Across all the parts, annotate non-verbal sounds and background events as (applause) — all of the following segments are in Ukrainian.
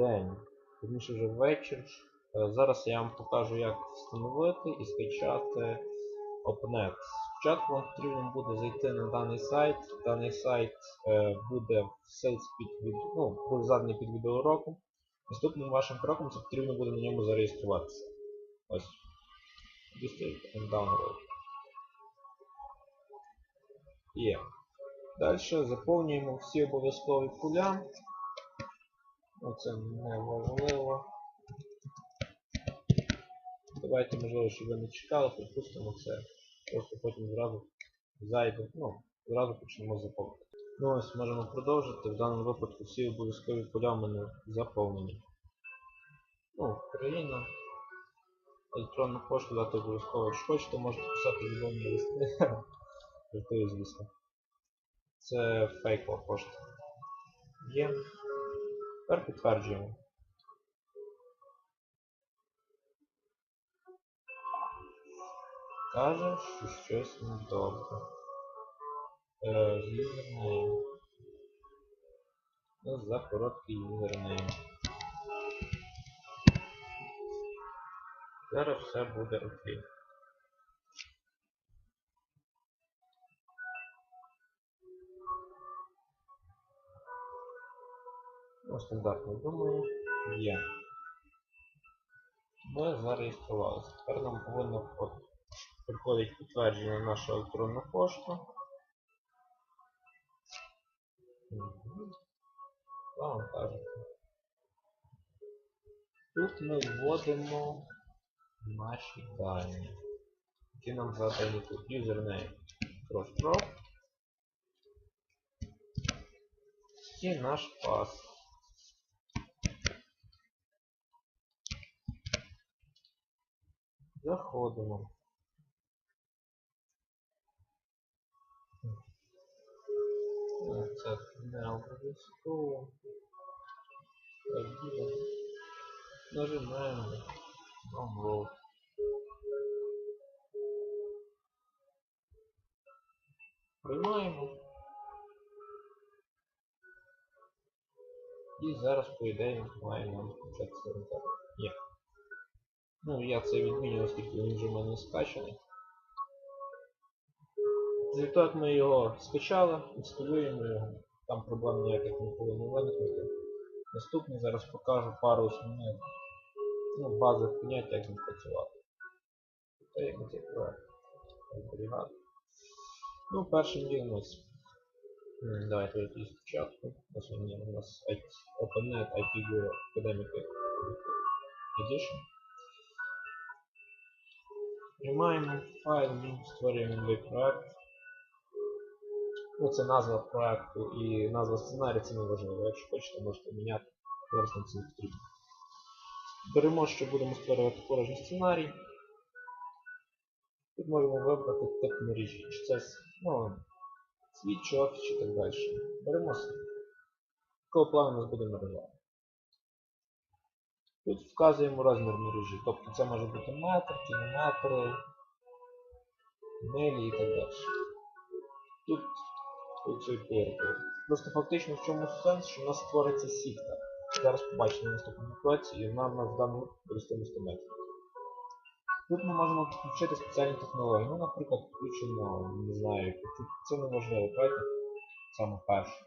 день, точніше вже вечір. Е, Зараз я вам покажу, як встановити і скачати OpenX. Спочатку вам потрібно буде зайти на даний сайт. Даний сайт е, буде в під від... ну, заданий під відеоуроком. Наступним вашим кроком це потрібно буде на ньому зареєструватися. Ось. And download. Є. Далі заповнюємо всі обов'язкові поля. Ну, це не важливо. Давайте, можливо, щоб ви не чекали, пропустимо це. Просто потім зразу зайде. Ну, зразу почнемо заповнити. Ну ось можемо продовжити. В даному випадку всі обов'язкові поля в мене заповнені. Ну, країна. Електронну пошту дати обов'язково. Якщо хочете, можете писати любовні листи. (laughs) Жартую, звісно. Це фейкова пошта. Є. Тепер підтверджуємо. Каже, що щось недобре. Е, юзернейм. Ну, за короткий юзернейм. Зараз все буде окей. Стандартно думаю. Є. Ми зареєструвалися. Тепер нам повинно приходить підтвердження на нашу електронну пошту. Тут ми вводимо наші дані, які нам задані тут. Username CrossPro і наш пас. Заходимо. Це не обов'язково. Нажимаємо Download. Приймаємо. І зараз, по ідеї, має нам початися результат. Є. Ну, я це відміню, оскільки він вже в мене скачаний. Результат ми його скачали, інсталюємо його. Там проблем ніяких ніколи не виникнути. Наступний зараз покажу пару основних ну, базових понять, як ним працювати. Та як цей проект. Ну, першим ділом ось. Давайте якийсь спочатку. Ось у нас OpenNet IP Academic Edition. Приймаємо файл, створюємо новий проект. Ну, це назва проекту і назва сценарію це не важливо. Якщо хочете, можете міняти. Зараз нам не потрібно. Беремо, що будемо створювати порожній сценарій. Тут можемо вибрати тип мережі. Чи це ну, світ, чи чи так далі. Беремо. Такого плану у нас буде мережа. Тут вказуємо розмір мережі. Тобто це може бути метр, кілометри, милі і так далі. Тут, тут це. Просто фактично в чому сенс, що у нас створиться сітка. Зараз побачимо на наступному і вона в нас в даному буде 100 метрів. Тут ми можемо підключити спеціальні технології. Ну, наприклад, включимо, не знаю, це не важливо, правильно? Саме перше.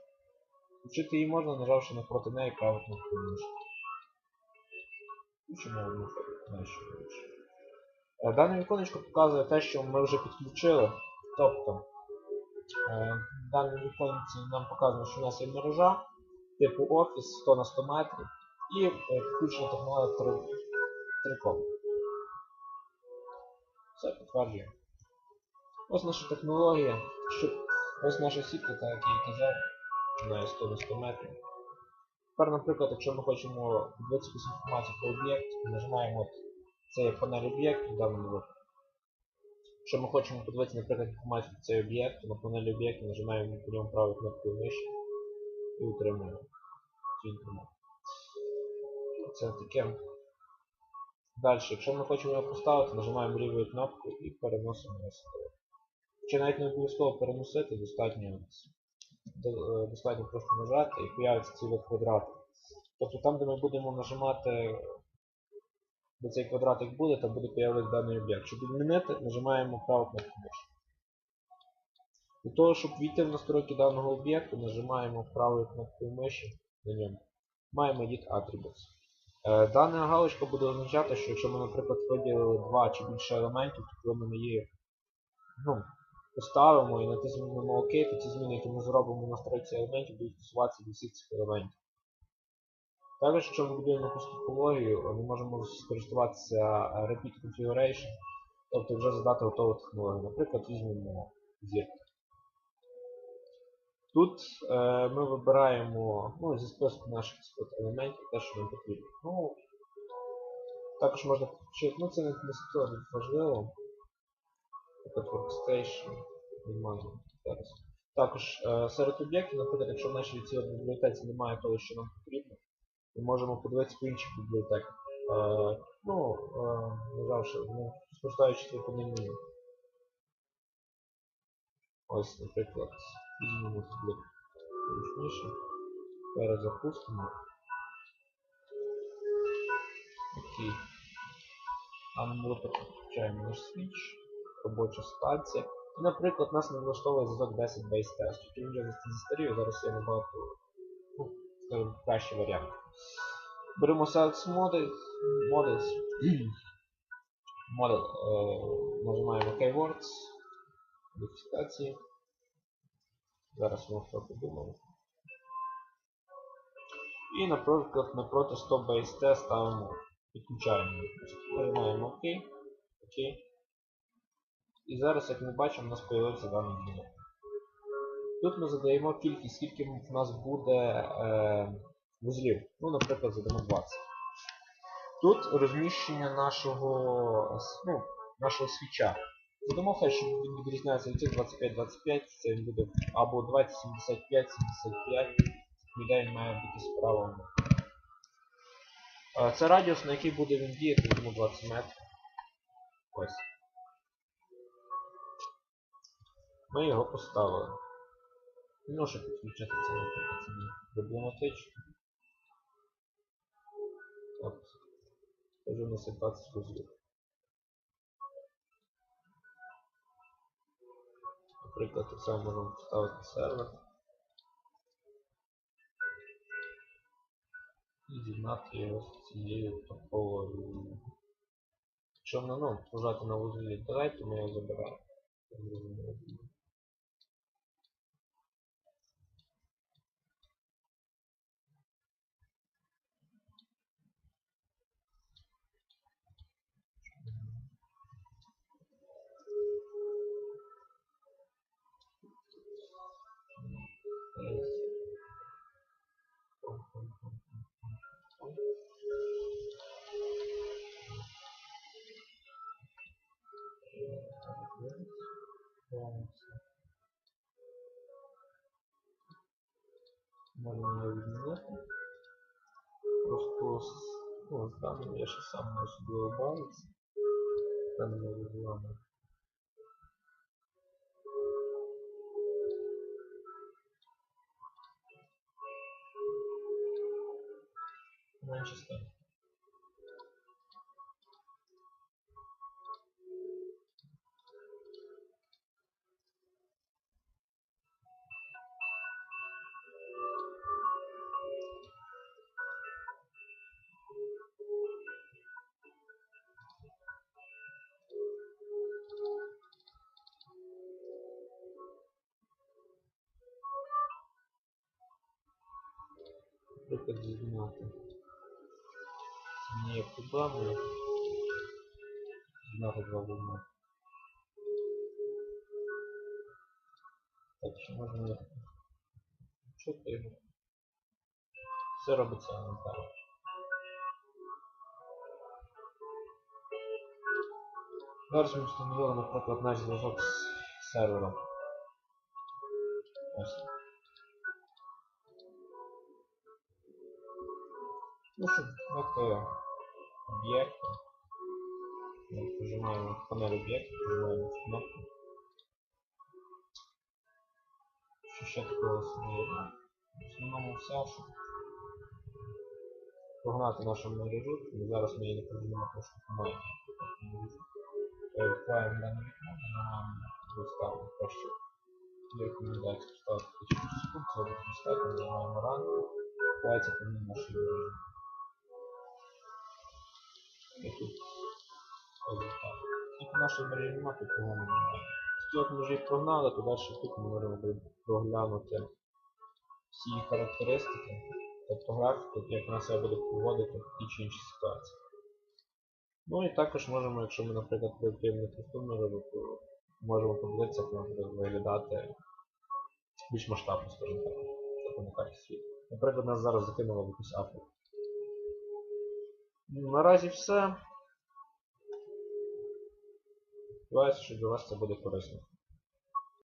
Включити її можна, нажавши напроти неї праву кнопку одну нашу більше. Е, Дане віконечко показує те, що ми вже підключили. Тобто, е, в даному віконці нам показано, що у нас є мережа типу офіс 100 на 100 метрів і е, включена технологія 3, 3 ком. Все, підтверджуємо. Ось наша технологія, щоб ось наша сітка, так як я казав, на 100 на 100 метрів. Тепер, наприклад, якщо ми хочемо подивитися інформацію про об'єкт, нажимаємо от це панель об'єкту в даному випадку. Якщо ми хочемо подивитися, наприклад, інформацію про цей об'єкт, то на панелі об'єкту нажимаємо по ньому правою кнопкою миші і утримуємо цю інформацію. Це таке. Далі, якщо ми хочемо його поставити, нажимаємо лівою кнопкою і переносимо на. Чи навіть не обов'язково переносити, достатньо, до- достатньо просто нажати і появиться цілий квадрат. Тобто там, де ми будемо нажимати, де цей квадратик буде, там буде появитися даний об'єкт. Щоб відмінити, нажимаємо праву кнопку миші. Для того, щоб війти в настройки даного об'єкту, нажимаємо правою кнопкою миші на ньому. Маємо Edit Attributes. Е, Дана галочка буде означати, що якщо ми, наприклад, виділили два чи більше елементів, то ми її ну, поставимо і натиснемо ОК, то ті зміни, які ми зробимо в настройці елементів, будуть стосуватися до всіх цих елементів. Також, якщо ми будуємо якусь топологію, ми можемо скористуватися Repeat Configuration, тобто вже задати готову технологію. Наприклад, візьмемо зірку. Тут е, ми вибираємо ну, зі списку наших елементів те, що нам потрібно. Ну, також можна включити, ну це не не важливо. Workstation. Немає зараз. Також е, серед об'єктів, наприклад, якщо в нашій цій бібліотеці немає того, що нам потрібно, ми можемо подивитися по інших бібліотеках. Е, ну, е, не завжди, ну, скористаючись меню. Ось, наприклад, візьмемо тут зручніше. Перезапустимо. Окей. А ми випадку включаємо наш свіч, робоча стація. І, наприклад, нас не влаштовує зв'язок 10 base test. Він вже застарів, зараз є набагато ну, кращий варіант. Беремо Select Models, Models. Model, нажимаємо Keywords, модифікації. Зараз ми що подумаємо. І, наприклад, напроти 100 base test ставимо, підключаємо. Нажимаємо ОК. ОК. І зараз, як ми бачимо, у нас з'явився даний дзвінок. Тут ми задаємо кількість, скільки в нас буде е, вузлів. Ну, наприклад, задамо 20. Тут розміщення нашого, ну, нашого свіча. Задамо хай, що він відрізняється від цих 25-25, це він буде або 20-75-75, ідея має бути справа. Е, Це радіус, на який буде він діяти, тому 20 метрів. Ось. Ми його поставили. Ну, щоб підключити це, не проблематично. От. Скажу на 20. Наприклад, так само можемо поставити сервер. І зігнати його з цією топовою. Якщо ми ну, нажати на вузлі то ми його забираємо. Просто з- ну, з даним я ще сам не особливо бавився. Даними вузлами. Менше стане. Наприклад, зігнати. Це не є проблемою. Зігнати два вузли. Так, що можна їх чути його. Все робиться елементарно. Зараз ми встановили, наприклад, наш зв'язок з сервером. Ось. Ну, щоб ввести об'єкт. Ми Нажимаємо панель об'єкт, нажимаємо цю кнопку. Що ще такого? В основному все, що прогнати нашу мережу, зараз ми її не прогнемо, тому що немає. Відкриваємо дане вікно, нажимаємо доставку краще. Є рекомендація поставити 1000 секунд, буде достатньо, нажимаємо ран, відкривається помимо нашої мережі. Тут. Тільки нашої мережі немає, тут кого немає. Після ми вже їх прогнали, то далі тут ми можемо проглянути всі її характеристики, тобто графіку, як вона себе буде поводити в тій чи іншій ситуації. Ну і також можемо, якщо ми, наприклад, проєктуємо мережу, то можемо подивитися, як вона буде виглядати більш масштабно, скажімо так, тобто на карті світу. Наприклад, нас зараз закинуло в якусь Африку. Наразі все. Сподіваюся, що для вас це буде корисно.